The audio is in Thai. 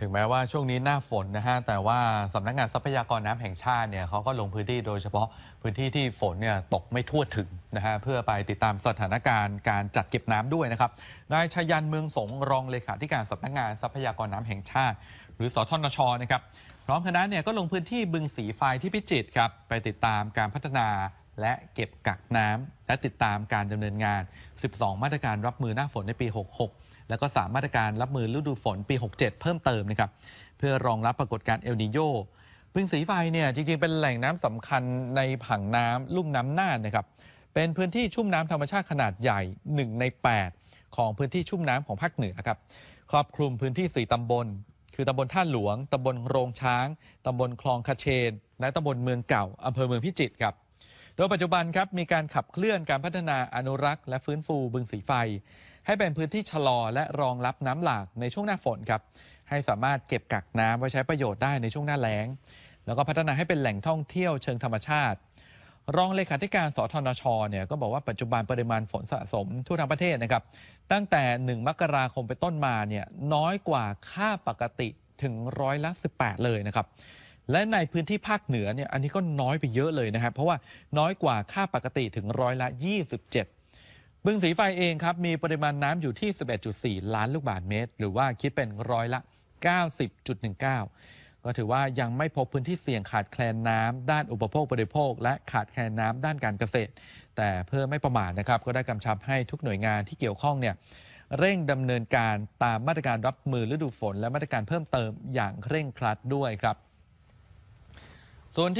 ถึงแม้ว่าช่วงนี้หน้าฝนนะฮะแต่ว่าสำนักงานทรัพยากรน้ำแห่งชาติเนี่ยเขาก็ลงพื้นที่โดยเฉพาะพื้นที่ที่ฝนเนี่ยตกไม่ทั่วถึงนะฮะเพื่อไปติดตามสถานการณ์การจัดเก็บน้ำด้วยนะครับนายชยันเมืองสงรองเลขาธิการสำนักงานทรัพยากรน้ำแห่งชาติ หรือสทนชนะครับพร้อมคณะเนี่ยก็ลงพื้นที่บึงสีไฟที่พิจิตรครับไปติดตามการพัฒนาและเก็บกักน้ำและติดตามการดำเนินงาน 12 มาตรการรับมือหน้าฝนในปี 66 แล้วก็3มาตรการรับมือฤดูฝนปี 67 เพิ่มเติมนะครับเพื่อรองรับปรากฏการณ์เอลนิโยบึงสีไฟเนี่ยจริงๆ เป็นแหล่งน้ำสำคัญในผังน้ำลุ่มน้ำน่านนะครับเป็นพื้นที่ชุ่มน้ำธรรมชาติขนาดใหญ่ 1 ใน 8 ของพื้นที่ชุ่มน้ำของภาคเหนือครับครอบคลุมพื้นที่ 4ตำบล คือตำบลท่าหลวงตำบลโรงช้างตำบลคลองคาเชน และตำบลเมืองเก่าอำเภอเมืองพิจิตรครับโดยปัจจุบันครับมีการขับเคลื่อนการพัฒนาอนุรักษ์ และฟื้นฟูบึงสีไฟ ให้เป็นพื้นที่ชะลอและรองรับน้ำหลากในช่วงหน้าฝนครับ ให้สามารถเก็บกักน้ำไว้ใช้ประโยชน์ได้ในช่วงหน้าแล้ง แล้วก็พัฒนาให้เป็นแหล่งท่องเที่ยวเชิงธรรมชาติ รองเลขาธิการสทนชเนี่ยก็บอกว่าปัจจุบันปริมาณฝนสะสมทั่วทั้งประเทศนะครับ ตั้งแต่ 1 มกราคมไปต้นมาเนี่ยน้อยกว่าค่าปกติถึงร้อยละ 18 เลยนะครับ และในพื้นที่ภาคเหนือเนี่ยอันนี้ก็น้อยไปเยอะเลยนะครับ เพราะว่าน้อยกว่าค่าปกติถึงร้อยละ 27 บึงสีไฟเองครับมีปริมาณน้ำอยู่ที่ 11.4 ล้านลูกบาศก์เมตร หรือว่าคิดเป็นร้อยละ 90.19 ก็ถือว่ายังไม่พบพื้นที่เสี่ยงขาดแคลนน้ำด้านอุปโภคบริโภค และขาดแคลนน้ำด้านการเกษตร แต่เพื่อไม่ประมาทนะครับก็ได้กำชับให้ทุกหน่วยงานที่เกี่ยวข้องเนี่ยเร่งดำเนินการตามมาตรการรับมือฤดูฝน และมาตรการเพิ่มเติมอย่างเคร่งครัดด้วยครับส่วนที่